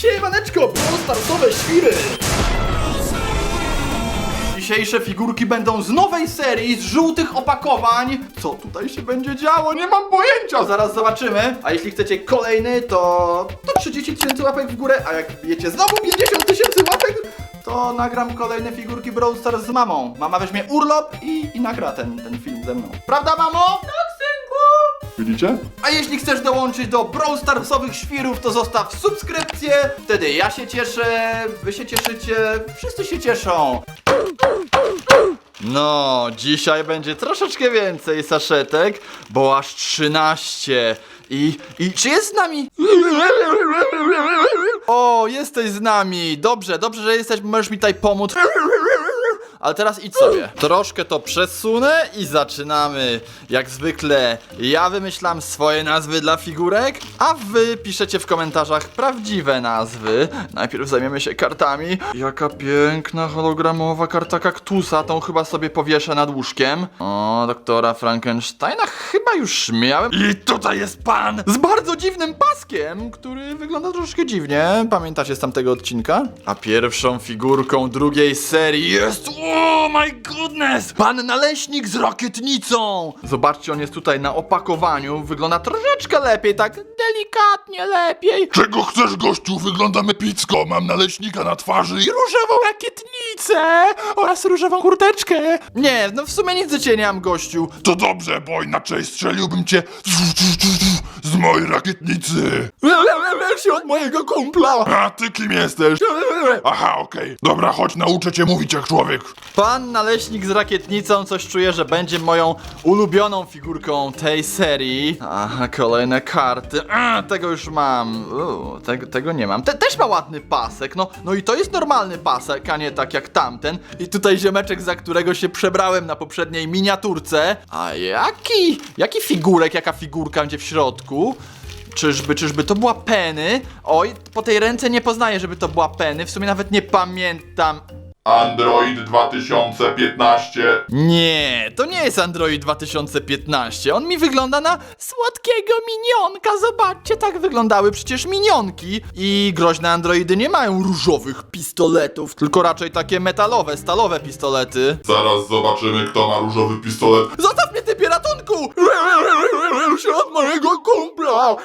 Siemaneczko, prostarsowe świry! Dzisiejsze figurki będą z nowej serii, z żółtych opakowań. Co tutaj się będzie działo? Nie mam pojęcia! Zaraz zobaczymy. A jeśli chcecie kolejny, to, to 30 tysięcy łapek w górę. A jak bijecie znowu 50 tysięcy łapek, to nagram kolejne figurki Brawl Stars z mamą. Mama weźmie urlop i, i nagra ten, ten film ze mną. Prawda, mamo? Widzicie? A jeśli chcesz dołączyć do Brawl Starsowych świrów, to zostaw subskrypcję. Wtedy ja się cieszę, wy się cieszycie, wszyscy się cieszą. No, dzisiaj będzie troszeczkę więcej saszetek, bo aż 13. I, I czy jest z nami? O, jesteś z nami. Dobrze, dobrze, że jesteś, możesz mi tutaj pomóc. Ale teraz idź sobie. Troszkę to przesunę i zaczynamy. Jak zwykle, ja wymyślam swoje nazwy dla figurek, a wy piszecie w komentarzach prawdziwe nazwy. Najpierw zajmiemy się kartami. Jaka piękna hologramowa karta kaktusa, tą chyba sobie powieszę nad łóżkiem. O, doktora Frankensteina chyba już miałem. I tutaj jest pan z bardzo dziwnym paskiem, który wygląda troszkę dziwnie. Pamiętacie z tamtego odcinka? A pierwszą figurką drugiej serii jest... Oh my goodness! Pan naleśnik z rakietnicą! Zobaczcie, on jest tutaj na opakowaniu. Wygląda troszeczkę lepiej, tak delikatnie lepiej. Czego chcesz, gościu? Wyglądam epicko. Mam naleśnika na twarzy i różową rakietnicę oraz różową kurteczkę. Nie, no w sumie nic do ciebie nie mam, gościu. To dobrze, bo inaczej strzeliłbym cię z mojej rakietnicy. się od mojego kumpla. A ty kim jesteś? Aha, okej. Dobra, chodź, nauczę cię mówić jak człowiek. Pan naleśnik z rakietnicą coś czuję, że będzie moją ulubioną figurką tej serii. Aha, kolejne karty. A, tego już mam. Uu, tego, nie mam. Te, też ma ładny pasek. No, no i to jest normalny pasek, a nie tak jak tamten. I tutaj ziomeczek, za którego się przebrałem na poprzedniej miniaturce. A jaki? Jaki figurek, jaka figurka będzie w środku? Czyżby, czyżby to była Penny? Oj, po tej ręce nie poznaję, żeby to była Penny. W sumie nawet nie pamiętam. Android 2015. Nie, to nie jest Android 2015. On mi wygląda na słodkiego minionka. Zobaczcie, tak wyglądały przecież minionki. I groźne androidy nie mają różowych pistoletów, tylko raczej takie metalowe, stalowe pistolety. Zaraz zobaczymy, kto ma różowy pistolet. Zostaw mnie, typie ratunku! się od mojego kumpla!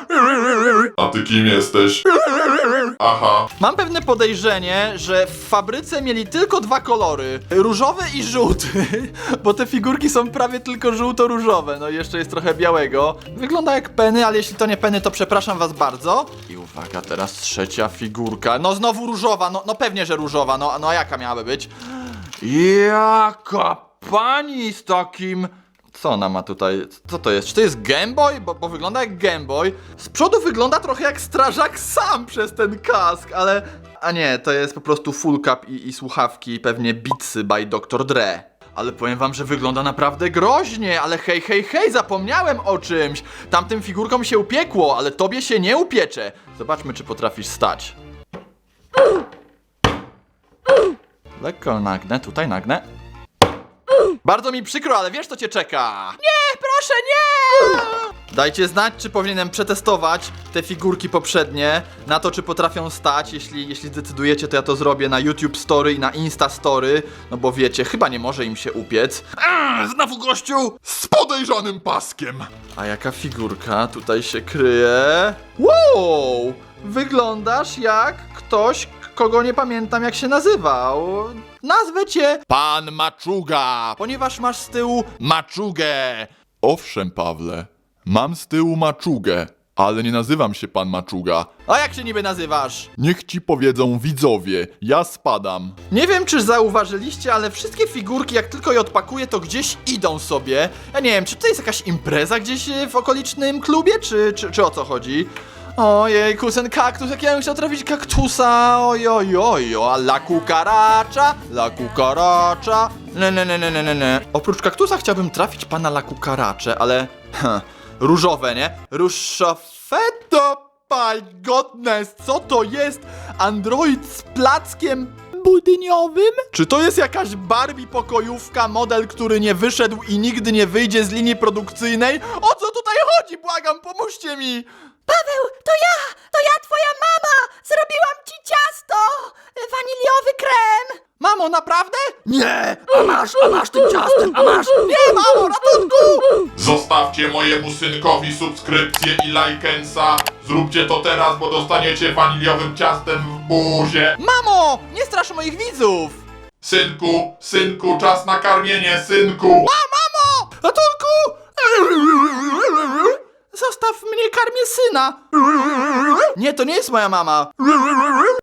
A ty kim jesteś? Aha. Mam pewne podejrzenie, że w fabryce mieli tylko dwa kolory. Różowy i żółty. Bo te figurki są prawie tylko żółto-różowe. No i jeszcze jest trochę białego. Wygląda jak peny, ale jeśli to nie peny, to przepraszam was bardzo. I uwaga, teraz trzecia figurka. No znowu różowa, no, no pewnie, że różowa. No, no a jaka miałaby być? Jaka pani z takim... Co ona ma tutaj? Co to jest? Czy to jest Game Boy? Bo, bo wygląda jak Game Boy. Z przodu wygląda trochę jak strażak sam przez ten kask, ale... A nie, to jest po prostu full cap i, i słuchawki, pewnie Beatsy by Dr. Dre. Ale powiem wam, że wygląda naprawdę groźnie, ale hej, hej, hej, zapomniałem o czymś. Tamtym figurkom się upiekło, ale tobie się nie upiecze. Zobaczmy, czy potrafisz stać. Lekko nagnę, tutaj nagnę. Bardzo mi przykro, ale wiesz co cię czeka. Nie, proszę, nie! Dajcie znać, czy powinienem przetestować te figurki poprzednie na to, czy potrafią stać. Jeśli, jeśli zdecydujecie, to ja to zrobię na YouTube Story i na Insta Story. No bo wiecie, chyba nie może im się upiec. A, znowu gościu z podejrzanym paskiem. A jaka figurka tutaj się kryje? Wow! Wyglądasz jak ktoś, kogo nie pamiętam jak się nazywał. Nazwę cię Pan Maczuga, ponieważ masz z tyłu maczugę. Owszem, Pawle. Mam z tyłu maczugę, ale nie nazywam się pan Maczuga. A jak się niby nazywasz? Niech ci powiedzą widzowie, ja spadam. Nie wiem, czy zauważyliście, ale wszystkie figurki, jak tylko je odpakuję, to gdzieś idą sobie. Ja nie wiem, czy to jest jakaś impreza gdzieś e, w okolicznym klubie, czy, czy, czy o co chodzi? Ojej, kusen kaktus, jak ja bym chciał trafić kaktusa, oj, oj, oj, o, la cucaracha, la cucaracha, ne, ne, ne, ne, ne, ne, ne. Oprócz kaktusa chciałbym trafić pana la cucaracze, ale, hm, różowe, nie? Ruszofeto, my godness, co to jest? Android z plackiem budyniowym? Czy to jest jakaś Barbie pokojówka, model, który nie wyszedł i nigdy nie wyjdzie z linii produkcyjnej? O co tutaj chodzi? Błagam, pomóżcie mi! Paweł, to ja! To ja, twoja mama! Zrobiłam ci ciasto! Waniliowy krem! Mamo, naprawdę? Nie! A masz, a masz tym ciastem, a masz! Nie, mamo, ratunku! Zostawcie mojemu synkowi subskrypcję i lajkensa. Zróbcie to teraz, bo dostaniecie waniliowym ciastem w buzie. Mamo, nie strasz moich widzów! Synku, synku, czas na karmienie, synku. A, mamo! Ratunku! Zostaw mnie, karmię syna! Nie, to nie jest moja mama.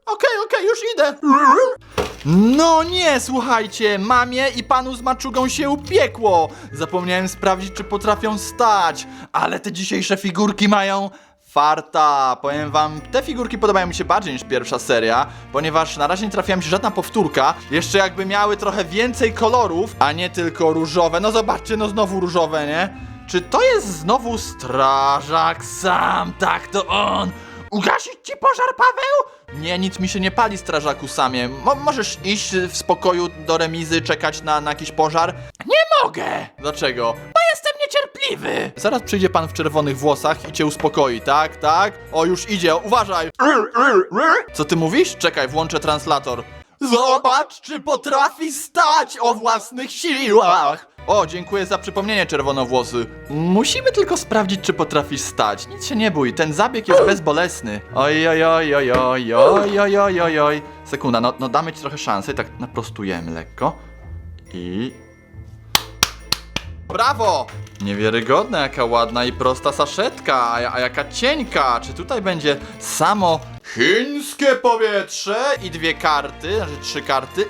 Okej, okej, już idę. No nie, słuchajcie, mamie i panu z maczugą się upiekło. Zapomniałem sprawdzić, czy potrafią stać, ale te dzisiejsze figurki mają farta. Powiem wam, te figurki podobają mi się bardziej niż pierwsza seria, ponieważ na razie nie trafiła mi się żadna powtórka. Jeszcze jakby miały trochę więcej kolorów, a nie tylko różowe. No zobaczcie, no znowu różowe, nie? Czy to jest znowu strażak sam? Tak, to on! Ugasić ci pożar, Paweł? Nie, nic mi się nie pali, strażaku samie. Mo możesz iść w spokoju do remizy, czekać na, na jakiś pożar? Nie mogę! Dlaczego? Bo jestem niecierpliwy! Zaraz przyjdzie pan w czerwonych włosach i cię uspokoi, tak? Tak? O, już idzie, uważaj! Co ty mówisz? Czekaj, włączę translator. Zobacz, czy potrafi stać o własnych siłach! O, dziękuję za przypomnienie, czerwonowłosy. Musimy tylko sprawdzić, czy potrafisz stać. Nic się nie bój, ten zabieg jest bezbolesny. Oj, oj, oj, oj, oj, oj, oj, oj, oj, oj. Sekunda, no, no damy ci trochę szansy, tak naprostujemy lekko. I... Brawo! Niewiarygodne, jaka ładna i prosta saszetka, a, a jaka cienka. Czy tutaj będzie samo chińskie powietrze i dwie karty, znaczy trzy karty?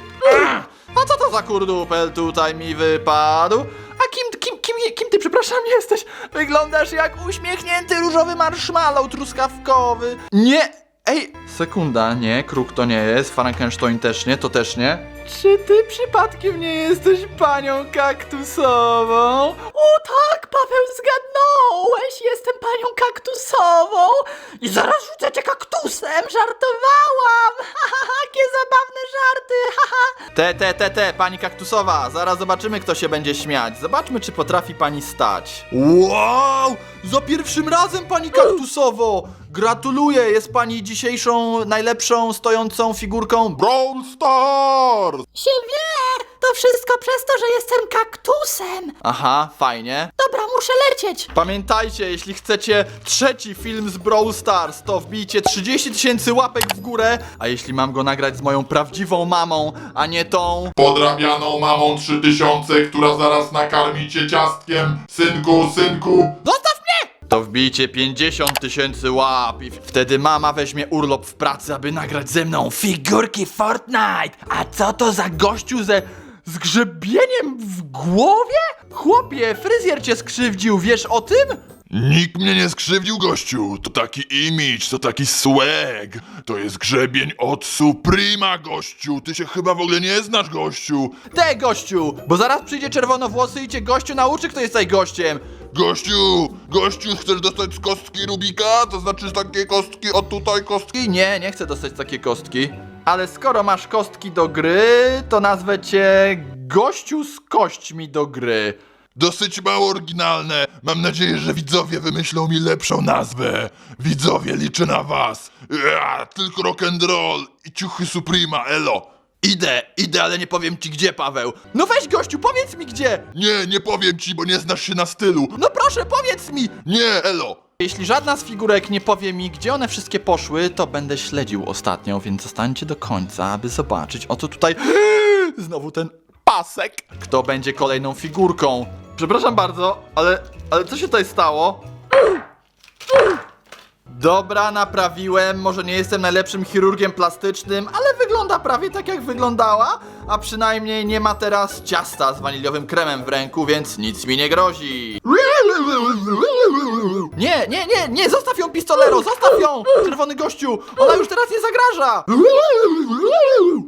Za kurdupel tutaj mi wypadł? A kim, kim, kim, kim ty, przepraszam, jesteś? Wyglądasz jak uśmiechnięty różowy marshmallow truskawkowy. Nie! Ej, sekunda, nie, kruk to nie jest, Frankenstein też nie, to też nie. Czy ty przypadkiem nie jesteś panią kaktusową? O tak, Paweł, zgadnąłeś! Jestem panią kaktusową! I zaraz rzucę cię kaktusem! Żartowałam! Ha, ha, ha, jakie zabawne żarty! Ha, ha. Te, te, te, te, pani kaktusowa, zaraz zobaczymy kto się będzie śmiać. Zobaczmy czy potrafi pani stać. Wow! Za pierwszym razem pani kaktusowo! Gratuluję, jest pani dzisiejszą najlepszą stojącą figurką Brawl Stars! Się wie! To wszystko przez to, że jestem kaktusem! Aha, fajnie. Dobra, muszę lecieć! Pamiętajcie, jeśli chcecie trzeci film z Brawl Stars, to wbijcie 30 tysięcy łapek w górę, a jeśli mam go nagrać z moją prawdziwą mamą, a nie tą... Podrabianą mamą 3000, która zaraz nakarmi cię ciastkiem. Synku, synku. Zostaw mnie! To wbijcie 50 tysięcy łap i wtedy mama weźmie urlop w pracy, aby nagrać ze mną figurki Fortnite. A co to za gościu ze zgrzebieniem w głowie? Chłopie, fryzjer cię skrzywdził, wiesz o tym? Nikt mnie nie skrzywdził, gościu. To taki image, to taki swag. To jest grzebień od Suprema, gościu. Ty się chyba w ogóle nie znasz, gościu. Te gościu, bo zaraz przyjdzie czerwonowłosy i cię gościu nauczy, kto jest tutaj gościem. Gościu, gościu, chcesz dostać z kostki Rubika? To znaczy z takiej kostki, od tutaj kostki? I nie, nie chcę dostać takiej kostki. Ale skoro masz kostki do gry, to nazwę cię gościu z kośćmi do gry. Dosyć mało oryginalne. Mam nadzieję, że widzowie wymyślą mi lepszą nazwę. Widzowie, liczę na was. Ja, tylko rock and roll i ciuchy Suprema, elo. Idę, idę, ale nie powiem ci gdzie, Paweł. No weź gościu, powiedz mi gdzie. Nie, nie powiem ci, bo nie znasz się na stylu. No proszę, powiedz mi. Nie, elo. Jeśli żadna z figurek nie powie mi, gdzie one wszystkie poszły, to będę śledził ostatnią, więc zostańcie do końca, aby zobaczyć, o co tutaj... Znowu ten pasek. Kto będzie kolejną figurką? Przepraszam bardzo, ale, ale co się tutaj stało? Dobra, naprawiłem. Może nie jestem najlepszym chirurgiem plastycznym, ale wygląda prawie tak jak wyglądała. A przynajmniej nie ma teraz ciasta z waniliowym kremem w ręku, więc nic mi nie grozi. Nie, nie, nie, nie, zostaw ją pistolero, zostaw ją! Czerwony gościu, ona już teraz nie zagraża!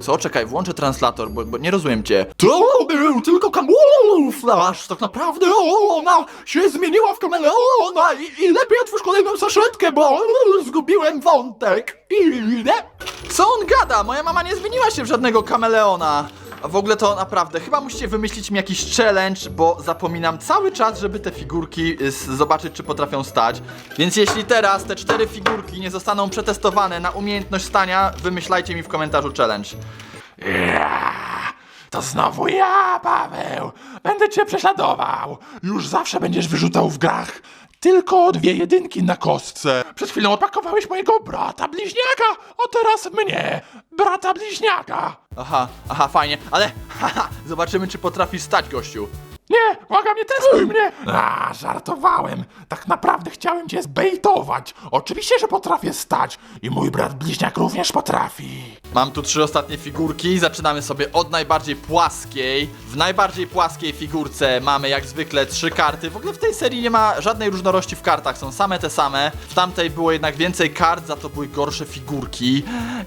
Co, czekaj, włączę translator, bo, bo nie rozumiem cię. To był tylko kamuflaż, tak naprawdę ona się zmieniła w kameleona i, i lepiej otwórz kolejną saszetkę, bo zgubiłem wątek. I Co on gada? Moja mama nie zmieniła się w żadnego kameleona. W ogóle to naprawdę, chyba musicie wymyślić mi jakiś challenge, bo zapominam cały czas, żeby te figurki y, zobaczyć, czy potrafią stać. Więc jeśli teraz te cztery figurki nie zostaną przetestowane na umiejętność stania, wymyślajcie mi w komentarzu challenge. Ja. To znowu ja, Paweł. Będę cię prześladował. Już zawsze będziesz wyrzucał w grach tylko dwie jedynki na kostce. Przed chwilą odpakowałeś mojego brata bliźniaka, a teraz mnie, brata bliźniaka. Aha, aha, fajnie, ale haha, zobaczymy czy potrafi stać gościu. Nie, błagam, nie testuj mnie! A, żartowałem. Tak naprawdę chciałem cię zbejtować. Oczywiście, że potrafię stać. I mój brat bliźniak również potrafi. Mam tu trzy ostatnie figurki, zaczynamy sobie od najbardziej płaskiej. W najbardziej płaskiej figurce mamy jak zwykle trzy karty. W ogóle w tej serii nie ma żadnej różnorodności w kartach, są same te same. W tamtej było jednak więcej kart, za to były gorsze figurki.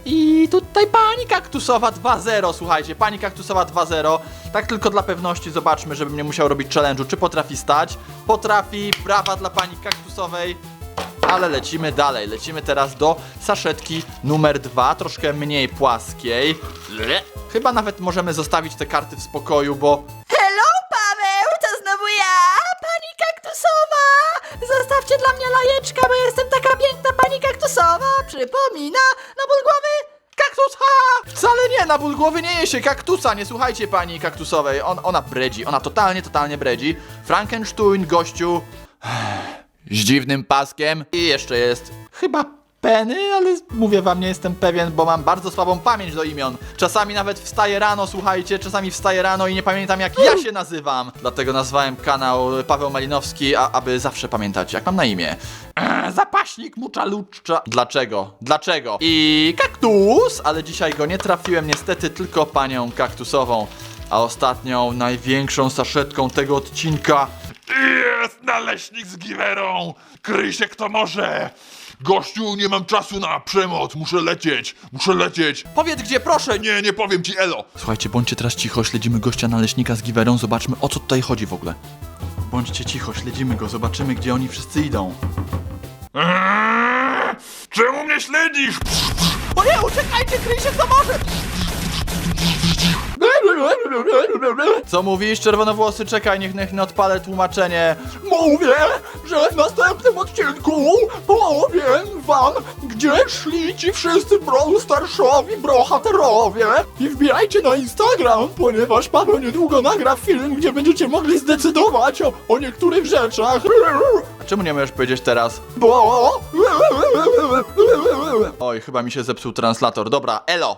I tutaj pani kaktusowa 2-0, słuchajcie, pani kaktusowa 2-0. Tak tylko dla pewności zobaczmy, żebym nie musiał robić challenge'u, czy potrafi stać. Potrafi, brawa dla pani kaktusowej. Ale lecimy dalej. Lecimy teraz do saszetki numer dwa, troszkę mniej płaskiej. Le. Chyba nawet możemy zostawić te karty w spokoju, bo Hello, Paweł, to znowu ja, pani kaktusowa! Zostawcie dla mnie lajeczka, bo jestem taka piękna pani kaktusowa. Przypomina, na ból głowy kaktus! Ha! Wcale nie, na ból głowy nie je się kaktusa, nie słuchajcie pani kaktusowej. On, ona bredzi, ona totalnie, totalnie bredzi. Frankenstein, gościu z dziwnym paskiem i jeszcze jest chyba Penny, ale mówię wam, nie jestem pewien, bo mam bardzo słabą pamięć do imion. Czasami nawet wstaję rano, słuchajcie, czasami wstaję rano i nie pamiętam jak ja się nazywam. Dlatego nazwałem kanał Paweł Malinowski, a, aby zawsze pamiętać jak mam na imię. Eee, zapaśnik mucza luczcza. Dlaczego? Dlaczego? I kaktus, ale dzisiaj go nie trafiłem niestety, tylko panią kaktusową. A ostatnią, największą saszetką tego odcinka Jest naleśnik z giwerą! Kryj się kto może! Gościu, nie mam czasu na przemoc, muszę lecieć, muszę lecieć. Powiedz gdzie, proszę! Nie, nie powiem ci elo. Słuchajcie, bądźcie teraz cicho, śledzimy gościa naleśnika z giwerą, zobaczmy o co tutaj chodzi w ogóle. Bądźcie cicho, śledzimy go, zobaczymy gdzie oni wszyscy idą. Eee, czemu mnie śledzisz? O nie, uciekajcie, kryj się kto może! Co mówisz, czerwonowłosy? Czekaj, niech, niech nie odpalę tłumaczenie. Mówię, że w następnym odcinku powiem wam, gdzie szli ci wszyscy Brawl Starszowi bohaterowie. I wbijajcie na Instagram, ponieważ Paweł niedługo nagra film, gdzie będziecie mogli zdecydować o, o niektórych rzeczach. A czemu nie możesz powiedzieć teraz? Bo... Oj, chyba mi się zepsuł translator. Dobra, elo.